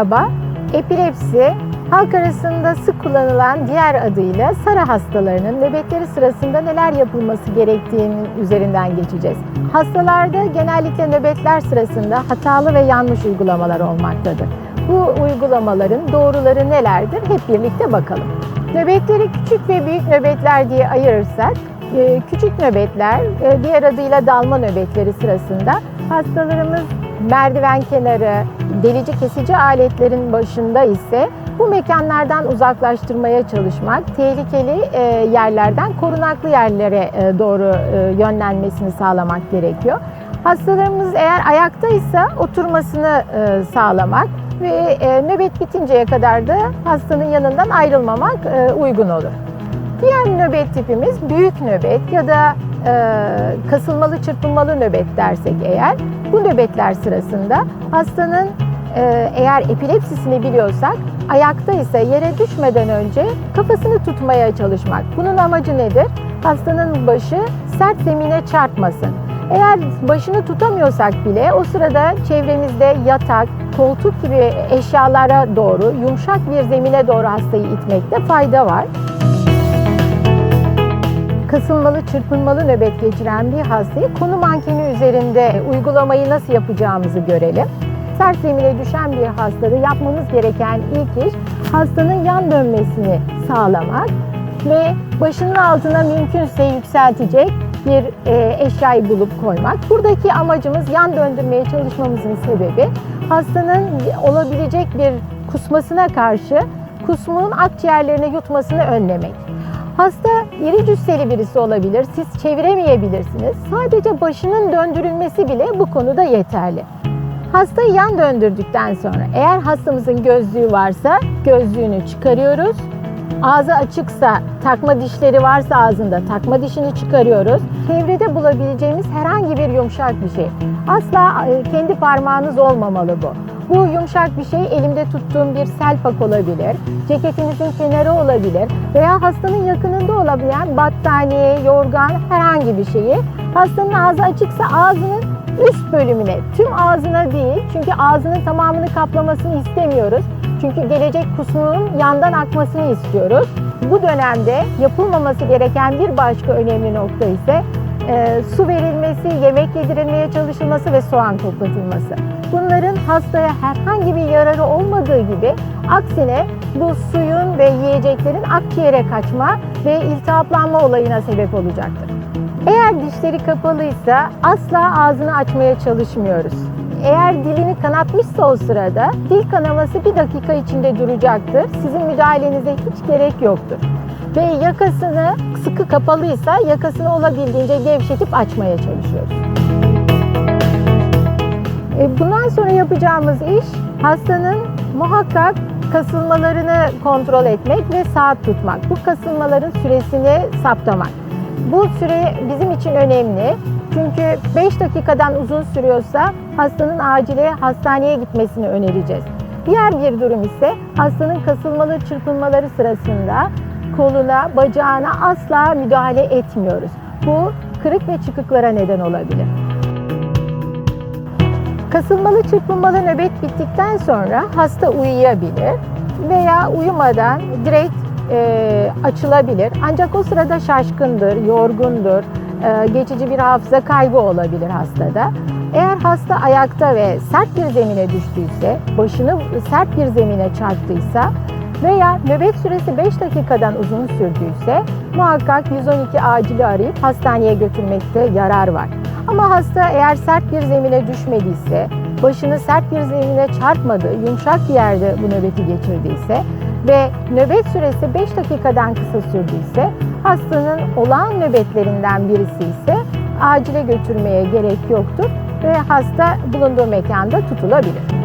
Merhaba, epilepsi halk arasında sık kullanılan diğer adıyla SARA hastalarının nöbetleri sırasında neler yapılması gerektiğinin üzerinden geçeceğiz. Hastalarda genellikle nöbetler sırasında hatalı ve yanlış uygulamalar olmaktadır. Bu uygulamaların doğruları nelerdir? Hep birlikte bakalım. Nöbetleri küçük ve büyük nöbetler diye ayırırsak, e, küçük nöbetler, e, diğer adıyla dalma nöbetleri sırasında hastalarımız merdiven kenarı, delici kesici aletlerin başında ise bu mekanlardan uzaklaştırmaya çalışmak, tehlikeli e, yerlerden korunaklı yerlere e, doğru e, yönlenmesini sağlamak gerekiyor. Hastalarımız eğer ayaktaysa oturmasını sağlamak ve nöbet bitinceye kadar da hastanın yanından ayrılmamak uygun olur. Diğer nöbet tipimiz büyük nöbet ya da kasılmalı çırpınmalı nöbet dersek eğer bu nöbetler sırasında hastanın e, eğer epilepsisini biliyorsak ayakta ise yere düşmeden önce kafasını tutmaya çalışmak. Bunun amacı nedir? Hastanın başı sert zemine çarpmasın. Eğer başını tutamıyorsak bile o sırada çevremizde yatak, koltuk gibi eşyalara doğru yumuşak bir zemine doğru hastayı itmekte fayda var kasılmalı, çırpınmalı nöbet geçiren bir hastayı konu mankeni üzerinde uygulamayı nasıl yapacağımızı görelim. Sert zemine düşen bir hastada yapmamız gereken ilk iş hastanın yan dönmesini sağlamak ve başının altına mümkünse yükseltecek bir e, eşyayı bulup koymak. Buradaki amacımız yan döndürmeye çalışmamızın sebebi hastanın olabilecek bir kusmasına karşı kusmunun akciğerlerine yutmasını önlemek. Hasta iri cüsseli birisi olabilir, siz çeviremeyebilirsiniz. Sadece başının döndürülmesi bile bu konuda yeterli. Hastayı yan döndürdükten sonra eğer hastamızın gözlüğü varsa gözlüğünü çıkarıyoruz. Ağzı açıksa, takma dişleri varsa ağzında takma dişini çıkarıyoruz. Çevrede bulabileceğimiz herhangi bir yumuşak bir şey. Asla e, kendi parmağınız olmamalı bu. Bu yumuşak bir şey elimde tuttuğum bir selpak olabilir, ceketinizin kenarı olabilir veya hastanın yakınında olabilen battaniye, yorgan herhangi bir şeyi hastanın ağzı açıksa ağzının üst bölümüne, tüm ağzına değil çünkü ağzının tamamını kaplamasını istemiyoruz. Çünkü gelecek kusmunun yandan akmasını istiyoruz. Bu dönemde yapılmaması gereken bir başka önemli nokta ise e, su verilmesi, yemek yedirilmeye çalışılması ve soğan koklatılması. Bunların hastaya herhangi bir yararı olmadığı gibi aksine bu suyun ve yiyeceklerin akciğere kaçma ve iltihaplanma olayına sebep olacaktır. Eğer dişleri kapalıysa asla ağzını açmaya çalışmıyoruz. Eğer dilini kanatmışsa o sırada dil kanaması bir dakika içinde duracaktır. Sizin müdahalenize hiç gerek yoktur. Ve yakasını sıkı kapalıysa yakasını olabildiğince gevşetip açmaya çalışıyoruz. E, Bundan sonra yapacağımız iş hastanın muhakkak kasılmalarını kontrol etmek ve saat tutmak. Bu kasılmaların süresini saptamak. Bu süre bizim için önemli. Çünkü 5 dakikadan uzun sürüyorsa hastanın acile hastaneye gitmesini önereceğiz. Diğer bir durum ise hastanın kasılmalı çırpınmaları sırasında koluna, bacağına asla müdahale etmiyoruz. Bu kırık ve çıkıklara neden olabilir. Kasılmalı çırpınmalı nöbet bittikten sonra hasta uyuyabilir veya uyumadan direkt e, açılabilir. Ancak o sırada şaşkındır, yorgundur, e, geçici bir hafıza kaybı olabilir hastada. Eğer hasta ayakta ve sert bir zemine düştüyse, başını sert bir zemine çarptıysa veya nöbet süresi 5 dakikadan uzun sürdüyse muhakkak 112 acili arayıp hastaneye götürmekte yarar var. Ama hasta eğer sert bir zemine düşmediyse, başını sert bir zemine çarpmadı, yumuşak bir yerde bu nöbeti geçirdiyse ve nöbet süresi 5 dakikadan kısa sürdüyse, hastanın olağan nöbetlerinden birisi ise acile götürmeye gerek yoktur ve hasta bulunduğu mekanda tutulabilir.